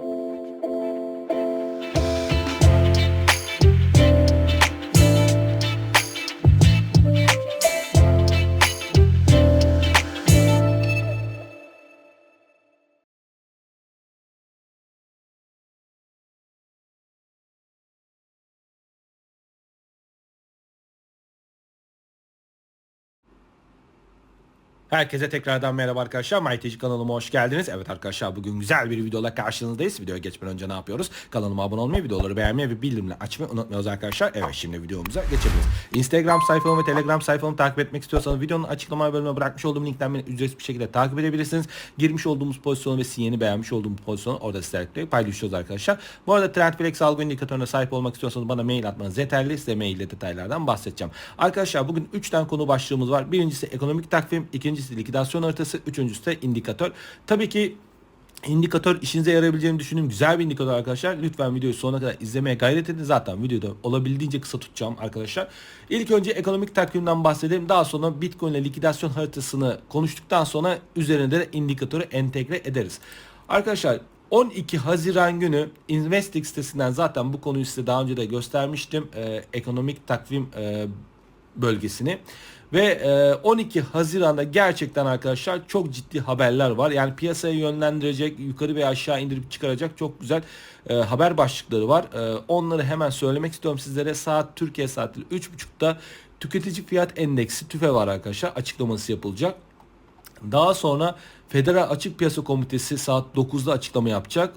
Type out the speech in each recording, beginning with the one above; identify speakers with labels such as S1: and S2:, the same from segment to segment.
S1: thank you Herkese tekrardan merhaba arkadaşlar. MyTG kanalıma hoş geldiniz. Evet arkadaşlar bugün güzel bir videoyla karşınızdayız. Videoya geçmeden önce ne yapıyoruz? Kanalıma abone olmayı, videoları beğenmeyi ve bildirimleri açmayı unutmuyoruz arkadaşlar. Evet şimdi videomuza geçebiliriz. Instagram sayfamı ve Telegram sayfamı takip etmek istiyorsanız videonun açıklama bölümüne bırakmış olduğum linkten beni ücretsiz bir şekilde takip edebilirsiniz. Girmiş olduğumuz pozisyonu ve sinyeni beğenmiş olduğum pozisyonu orada sizlerle paylaşıyoruz arkadaşlar. Bu arada Trendflex algı indikatörüne sahip olmak istiyorsanız bana mail atmanız yeterli. Size maille detaylardan bahsedeceğim. Arkadaşlar bugün 3 tane konu başlığımız var. Birincisi ekonomik takvim, ikincisi likidasyon haritası, üçüncüsü de indikatör. Tabii ki İndikatör işinize yarayabileceğini düşündüğüm güzel bir indikatör arkadaşlar. Lütfen videoyu sonuna kadar izlemeye gayret edin. Zaten videoda olabildiğince kısa tutacağım arkadaşlar. İlk önce ekonomik takvimden bahsedelim. Daha sonra Bitcoin ile likidasyon haritasını konuştuktan sonra üzerinde de indikatörü entegre ederiz. Arkadaşlar 12 Haziran günü Investing sitesinden zaten bu konuyu size daha önce de göstermiştim. Ee, ekonomik takvim e, bölgesini. Ve 12 Haziran'da gerçekten arkadaşlar çok ciddi haberler var. Yani piyasayı yönlendirecek, yukarı ve aşağı indirip çıkaracak çok güzel e, haber başlıkları var. E, onları hemen söylemek istiyorum sizlere. Saat Türkiye saati 3.30'da tüketici fiyat endeksi TÜFE var arkadaşlar. Açıklaması yapılacak. Daha sonra Federal Açık Piyasa Komitesi saat 9'da açıklama yapacak.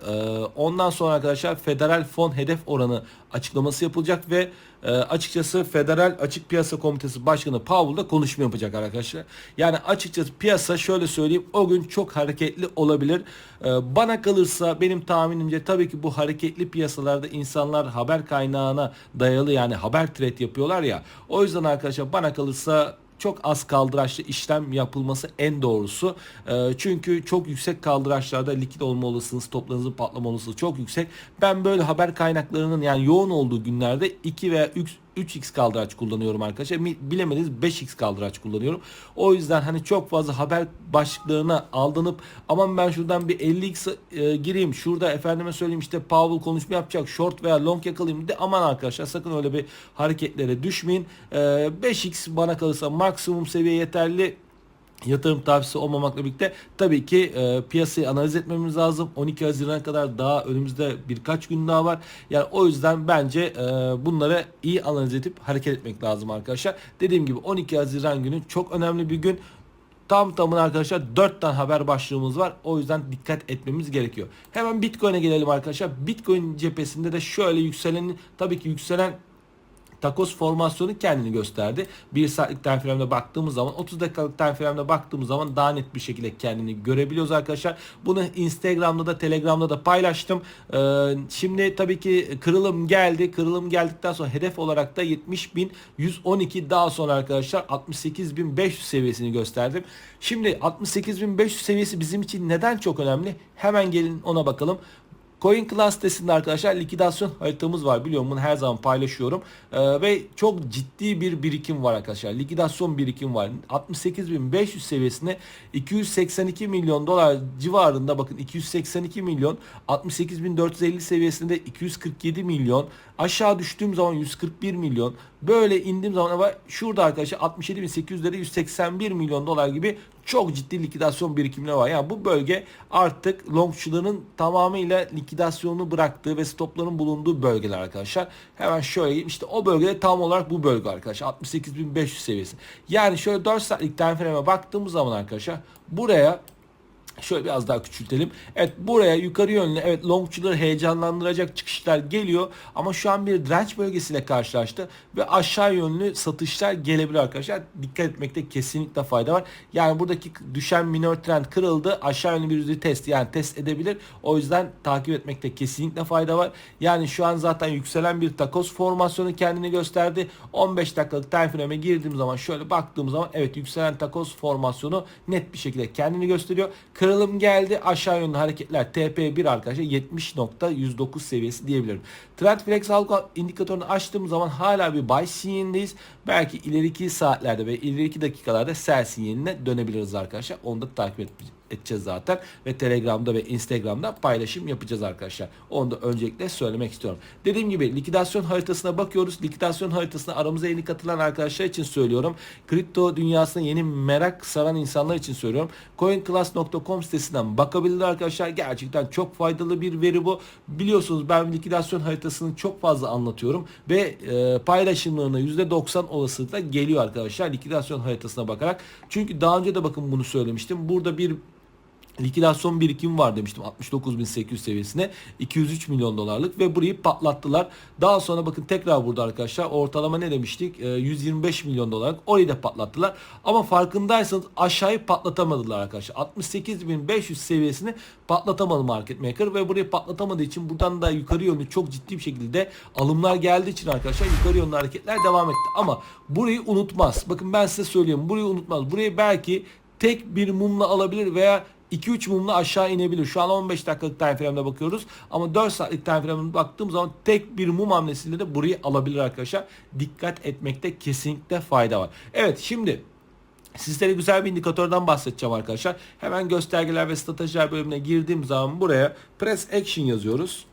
S1: Ondan sonra arkadaşlar federal fon hedef oranı açıklaması yapılacak ve açıkçası Federal Açık Piyasa Komitesi Başkanı Powell da konuşma yapacak arkadaşlar. Yani açıkçası piyasa şöyle söyleyeyim o gün çok hareketli olabilir. Bana kalırsa benim tahminimce tabii ki bu hareketli piyasalarda insanlar haber kaynağına dayalı yani haber trade yapıyorlar ya. O yüzden arkadaşlar bana kalırsa çok az kaldıraçlı işlem yapılması en doğrusu. E, çünkü çok yüksek kaldıraçlarda likit olma olasılığınız, toplarınızın patlama olasılığı çok yüksek. Ben böyle haber kaynaklarının yani yoğun olduğu günlerde 2 veya 3 3x kaldıraç kullanıyorum arkadaşlar. Bilemediniz 5x kaldıraç kullanıyorum. O yüzden hani çok fazla haber başlıklarına aldanıp aman ben şuradan bir 50x e, gireyim. Şurada efendime söyleyeyim işte Powell konuşma yapacak. Short veya long yakalayayım de aman arkadaşlar sakın öyle bir hareketlere düşmeyin. E, 5x bana kalırsa maksimum seviye yeterli yatırım tavsiyesi olmamakla birlikte tabii ki e, piyasayı analiz etmemiz lazım. 12 Haziran'a kadar daha önümüzde birkaç gün daha var. Yani o yüzden bence e, bunları iyi analiz edip hareket etmek lazım arkadaşlar. Dediğim gibi 12 Haziran günü çok önemli bir gün. Tam tamına arkadaşlar 4 tane haber başlığımız var. O yüzden dikkat etmemiz gerekiyor. Hemen Bitcoin'e gelelim arkadaşlar. Bitcoin cephesinde de şöyle yükselenin tabii ki yükselen takos formasyonu kendini gösterdi. 1 saatlik time baktığımız zaman 30 dakikalık time baktığımız zaman daha net bir şekilde kendini görebiliyoruz arkadaşlar. Bunu Instagram'da da Telegram'da da paylaştım. Ee, şimdi tabii ki kırılım geldi. Kırılım geldikten sonra hedef olarak da 70.112 daha sonra arkadaşlar 68.500 seviyesini gösterdim. Şimdi 68.500 seviyesi bizim için neden çok önemli? Hemen gelin ona bakalım. Coin Class sitesinde arkadaşlar likidasyon haritamız var. Biliyorum bunu her zaman paylaşıyorum. Ee, ve çok ciddi bir birikim var arkadaşlar. Likidasyon birikim var. 68.500 seviyesinde 282 milyon dolar civarında bakın 282 milyon 68.450 seviyesinde 247 milyon aşağı düştüğüm zaman 141 milyon böyle indiğim zaman ama şurada arkadaşlar 67.800'lere 181 milyon dolar gibi çok ciddi likidasyon birikimleri var. Yani bu bölge artık longçuların tamamıyla likidasyonu bıraktığı ve stopların bulunduğu bölgeler arkadaşlar. Hemen şöyle işte o bölgede tam olarak bu bölge arkadaşlar 68.500 seviyesi. Yani şöyle 4 saatlik time frame'e baktığımız zaman arkadaşlar buraya Şöyle biraz daha küçültelim. Evet buraya yukarı yönlü evet longçuları heyecanlandıracak çıkışlar geliyor. Ama şu an bir direnç bölgesiyle karşılaştı. Ve aşağı yönlü satışlar gelebilir arkadaşlar. Dikkat etmekte kesinlikle fayda var. Yani buradaki düşen minor trend kırıldı. Aşağı yönlü bir test yani test edebilir. O yüzden takip etmekte kesinlikle fayda var. Yani şu an zaten yükselen bir takos formasyonu kendini gösterdi. 15 dakikalık time frame'e girdiğim zaman şöyle baktığım zaman evet yükselen takos formasyonu net bir şekilde kendini gösteriyor. Kırılım geldi. Aşağı yönlü hareketler TP1 arkadaşlar 70.109 seviyesi diyebilirim. Trendflex halka indikatörünü açtığım zaman hala bir buy sinyalindeyiz. Belki ileriki saatlerde ve ileriki dakikalarda sell sinyaline dönebiliriz arkadaşlar. Onu da takip edeceğiz zaten. Ve Telegram'da ve Instagram'da paylaşım yapacağız arkadaşlar. Onu da öncelikle söylemek istiyorum. Dediğim gibi likidasyon haritasına bakıyoruz. Likidasyon haritasına aramıza yeni katılan arkadaşlar için söylüyorum. Kripto dünyasına yeni merak saran insanlar için söylüyorum. coinclass.com sitesinden bakabilirler arkadaşlar. Gerçekten çok faydalı bir veri bu. Biliyorsunuz ben likidasyon haritasını çok fazla anlatıyorum ve e, paylaşımlarına %90 olasılıkla geliyor arkadaşlar likidasyon haritasına bakarak. Çünkü daha önce de bakın bunu söylemiştim. Burada bir likidasyon birikimi var demiştim 69.800 seviyesine 203 milyon dolarlık ve burayı patlattılar. Daha sonra bakın tekrar burada arkadaşlar ortalama ne demiştik Ee, 125 milyon dolarlık orayı da patlattılar. Ama farkındaysanız aşağıyı patlatamadılar arkadaşlar. 68.500 seviyesini patlatamadı market maker ve burayı patlatamadığı için buradan da yukarı yönlü çok ciddi bir şekilde alımlar geldiği için arkadaşlar yukarı yönlü hareketler devam etti. Ama burayı unutmaz. Bakın ben size söyleyeyim burayı unutmaz. Burayı belki tek bir mumla alabilir veya 2-3 mumla aşağı inebilir. Şu an 15 dakikalık time frame'de bakıyoruz. Ama 4 saatlik time frame'de baktığım zaman tek bir mum hamlesiyle de burayı alabilir arkadaşlar. Dikkat etmekte kesinlikle fayda var. Evet şimdi Sizlere güzel bir indikatörden bahsedeceğim arkadaşlar. Hemen göstergeler ve stratejiler bölümüne girdiğim zaman buraya press action yazıyoruz.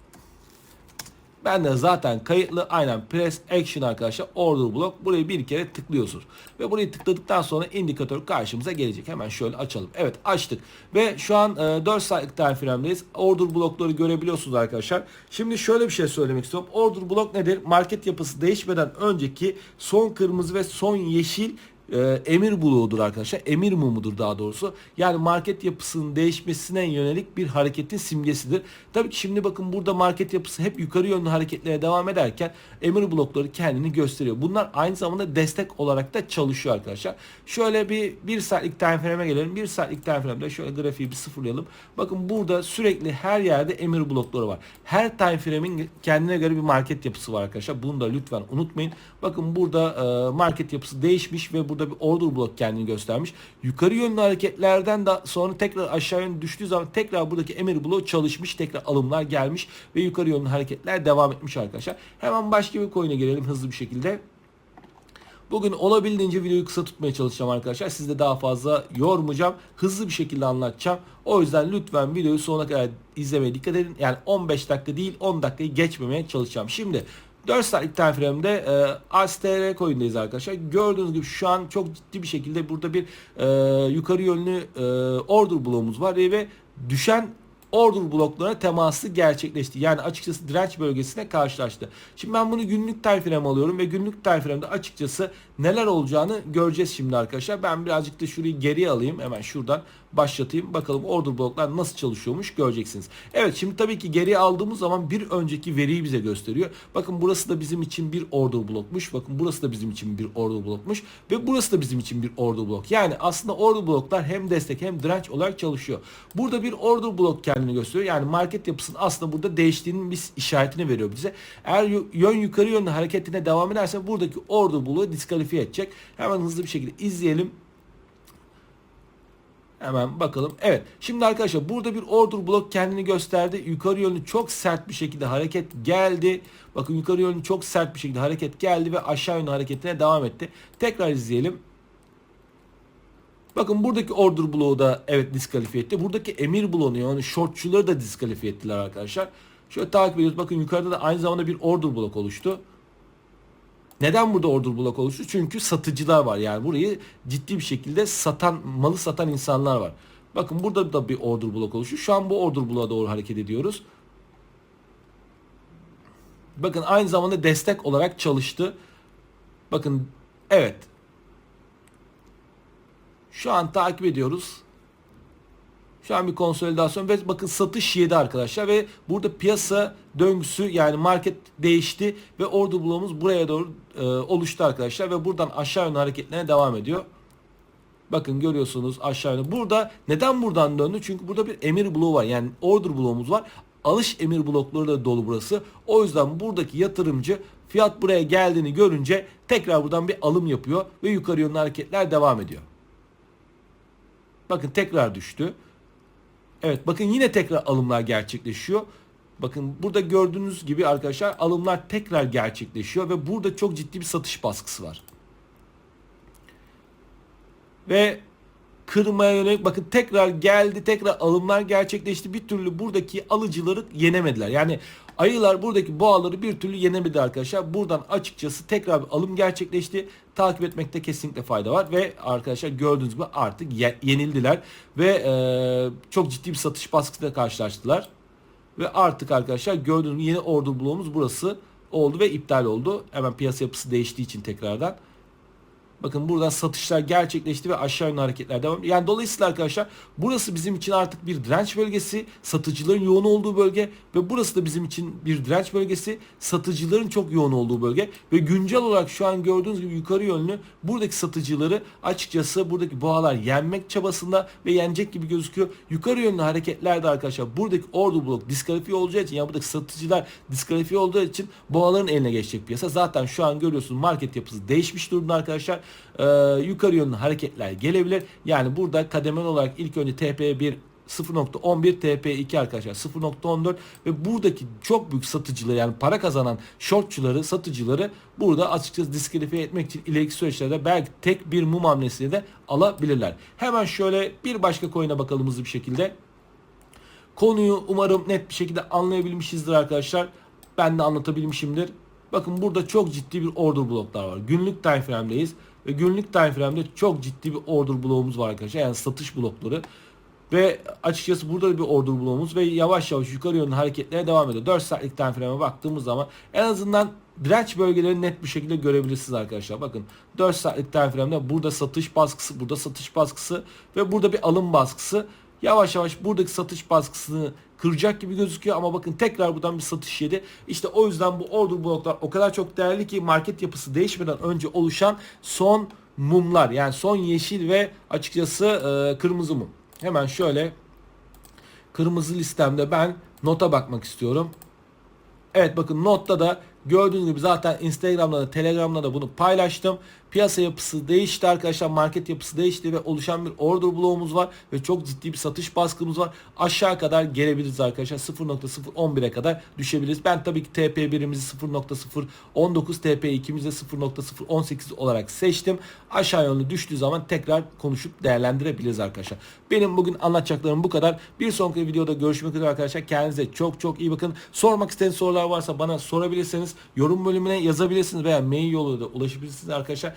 S1: Ben de zaten kayıtlı aynen press action arkadaşlar order block burayı bir kere tıklıyorsunuz. Ve burayı tıkladıktan sonra indikatör karşımıza gelecek. Hemen şöyle açalım. Evet açtık. Ve şu an e, 4 saatlik time frame'deyiz. Order blokları görebiliyorsunuz arkadaşlar. Şimdi şöyle bir şey söylemek istiyorum. Order block nedir? Market yapısı değişmeden önceki son kırmızı ve son yeşil e, emir bloğudur arkadaşlar. Emir mumudur daha doğrusu. Yani market yapısının değişmesine yönelik bir hareketin simgesidir. Tabii ki şimdi bakın burada market yapısı hep yukarı yönlü hareketlere devam ederken emir blokları kendini gösteriyor. Bunlar aynı zamanda destek olarak da çalışıyor arkadaşlar. Şöyle bir bir saatlik time frame'e gelelim. Bir saatlik time frame'de şöyle grafiği bir sıfırlayalım. Bakın burada sürekli her yerde emir blokları var. Her time frame'in kendine göre bir market yapısı var arkadaşlar. Bunu da lütfen unutmayın. Bakın burada e, market yapısı değişmiş ve burada bir order blok kendini göstermiş. Yukarı yönlü hareketlerden de sonra tekrar aşağı yönlü düştüğü zaman tekrar buradaki emir bloğu çalışmış. Tekrar alımlar gelmiş ve yukarı yönlü hareketler devam etmiş arkadaşlar. Hemen başka bir coin'e gelelim hızlı bir şekilde. Bugün olabildiğince videoyu kısa tutmaya çalışacağım arkadaşlar. Sizi de daha fazla yormayacağım. Hızlı bir şekilde anlatacağım. O yüzden lütfen videoyu sonuna kadar izlemeye dikkat edin. Yani 15 dakika değil 10 dakikayı geçmemeye çalışacağım. Şimdi 4 saatlik time frame'de e, ASTR coin'deyiz arkadaşlar. Gördüğünüz gibi şu an çok ciddi bir şekilde burada bir e, yukarı yönlü e, order bloğumuz var ve düşen order bloklarına teması gerçekleşti. Yani açıkçası direnç bölgesine karşılaştı. Şimdi ben bunu günlük time alıyorum ve günlük time açıkçası neler olacağını göreceğiz şimdi arkadaşlar. Ben birazcık da şurayı geriye alayım. Hemen şuradan başlatayım. Bakalım order bloklar nasıl çalışıyormuş göreceksiniz. Evet şimdi tabii ki geriye aldığımız zaman bir önceki veriyi bize gösteriyor. Bakın burası da bizim için bir order blokmuş. Bakın burası da bizim için bir order blokmuş. Ve burası da bizim için bir order blok. Yani aslında order bloklar hem destek hem direnç olarak çalışıyor. Burada bir order blok kendini gösteriyor. Yani market yapısının aslında burada değiştiğinin bir işaretini veriyor bize. Eğer yön yukarı yönlü hareketine devam ederse buradaki order bloğu diskalifiye edecek. Hemen hızlı bir şekilde izleyelim. Hemen bakalım. Evet. Şimdi arkadaşlar burada bir order blok kendini gösterdi. Yukarı yönlü çok sert bir şekilde hareket geldi. Bakın yukarı yönlü çok sert bir şekilde hareket geldi ve aşağı yönlü hareketine devam etti. Tekrar izleyelim. Bakın buradaki order bloğu da evet diskalifiye etti. Buradaki emir bloğunu yani shortçuları da diskalifiye ettiler arkadaşlar. Şöyle takip ediyoruz. Bakın yukarıda da aynı zamanda bir order blok oluştu. Neden burada order blok oluştu? Çünkü satıcılar var. Yani burayı ciddi bir şekilde satan, malı satan insanlar var. Bakın burada da bir order blok oluştu. Şu an bu order bloğa doğru hareket ediyoruz. Bakın aynı zamanda destek olarak çalıştı. Bakın evet. Şu an takip ediyoruz. Şu an bir konsolidasyon ve bakın satış yedi arkadaşlar ve burada piyasa döngüsü yani market değişti ve order bloğumuz buraya doğru e, oluştu arkadaşlar ve buradan aşağı yönlü hareketlerine devam ediyor. Bakın görüyorsunuz aşağı yönlü. Burada neden buradan döndü? Çünkü burada bir emir bloğu var. Yani order bloğumuz var. Alış emir blokları da dolu burası. O yüzden buradaki yatırımcı fiyat buraya geldiğini görünce tekrar buradan bir alım yapıyor ve yukarı yönlü hareketler devam ediyor. Bakın tekrar düştü. Evet bakın yine tekrar alımlar gerçekleşiyor. Bakın burada gördüğünüz gibi arkadaşlar alımlar tekrar gerçekleşiyor ve burada çok ciddi bir satış baskısı var. Ve kırmaya yönelik bakın tekrar geldi tekrar alımlar gerçekleşti bir türlü buradaki alıcıları yenemediler. Yani ayılar buradaki boğaları bir türlü yenemedi arkadaşlar. Buradan açıkçası tekrar bir alım gerçekleşti. Takip etmekte kesinlikle fayda var ve arkadaşlar gördüğünüz gibi artık ye- yenildiler ve e, çok ciddi bir satış baskısıyla karşılaştılar. Ve artık arkadaşlar gördüğünüz yeni ordu bloğumuz burası oldu ve iptal oldu. Hemen piyasa yapısı değiştiği için tekrardan. Bakın buradan satışlar gerçekleşti ve aşağı yönlü hareketler devam ediyor. Yani dolayısıyla arkadaşlar burası bizim için artık bir direnç bölgesi. Satıcıların yoğun olduğu bölge ve burası da bizim için bir direnç bölgesi. Satıcıların çok yoğun olduğu bölge ve güncel olarak şu an gördüğünüz gibi yukarı yönlü buradaki satıcıları açıkçası buradaki boğalar yenmek çabasında ve yenecek gibi gözüküyor. Yukarı yönlü hareketlerde arkadaşlar buradaki ordu blok diskalifiye olacağı için yani buradaki satıcılar diskalifiye olduğu için boğaların eline geçecek piyasa. Zaten şu an görüyorsunuz market yapısı değişmiş durumda arkadaşlar. Ee, yukarı yönlü hareketler gelebilir. Yani burada kademeli olarak ilk önce TP1 0.11 TP2 arkadaşlar 0.14 ve buradaki çok büyük satıcıları yani para kazanan shortçuları satıcıları burada açıkçası diskalifiye etmek için ileriki süreçlerde belki tek bir mum hamlesiyle de alabilirler. Hemen şöyle bir başka coin'e bakalım hızlı bir şekilde. Konuyu umarım net bir şekilde anlayabilmişizdir arkadaşlar. Ben de anlatabilmişimdir. Bakın burada çok ciddi bir order bloklar var. Günlük time frame'deyiz ve günlük time frame'de çok ciddi bir order bloğumuz var arkadaşlar. Yani satış blokları. Ve açıkçası burada da bir order bloğumuz ve yavaş yavaş yukarı yönlü hareketlere devam ediyor. 4 saatlik time frame'e baktığımız zaman en azından direnç bölgelerini net bir şekilde görebilirsiniz arkadaşlar. Bakın 4 saatlik time frame'de burada satış baskısı, burada satış baskısı ve burada bir alım baskısı. Yavaş yavaş buradaki satış baskısını kıracak gibi gözüküyor ama bakın tekrar buradan bir satış yedi. İşte o yüzden bu order bloklar o kadar çok değerli ki market yapısı değişmeden önce oluşan son mumlar yani son yeşil ve açıkçası e, kırmızı mum. Hemen şöyle kırmızı listemde ben nota bakmak istiyorum. Evet bakın notta da gördüğünüz gibi zaten Instagram'da da Telegram'da da bunu paylaştım. Piyasa yapısı değişti arkadaşlar. Market yapısı değişti ve oluşan bir order bloğumuz var ve çok ciddi bir satış baskımız var. Aşağı kadar gelebiliriz arkadaşlar. 0.011'e kadar düşebiliriz. Ben tabii ki TP1'imizi 0.019 TP2'mizi 0.018 olarak seçtim. Aşağı yönlü düştüğü zaman tekrar konuşup değerlendirebiliriz arkadaşlar. Benim bugün anlatacaklarım bu kadar. Bir sonraki videoda görüşmek üzere arkadaşlar. Kendinize çok çok iyi bakın. Sormak istediğiniz sorular varsa bana sorabilirsiniz. Yorum bölümüne yazabilirsiniz veya mail yoluyla ulaşabilirsiniz arkadaşlar.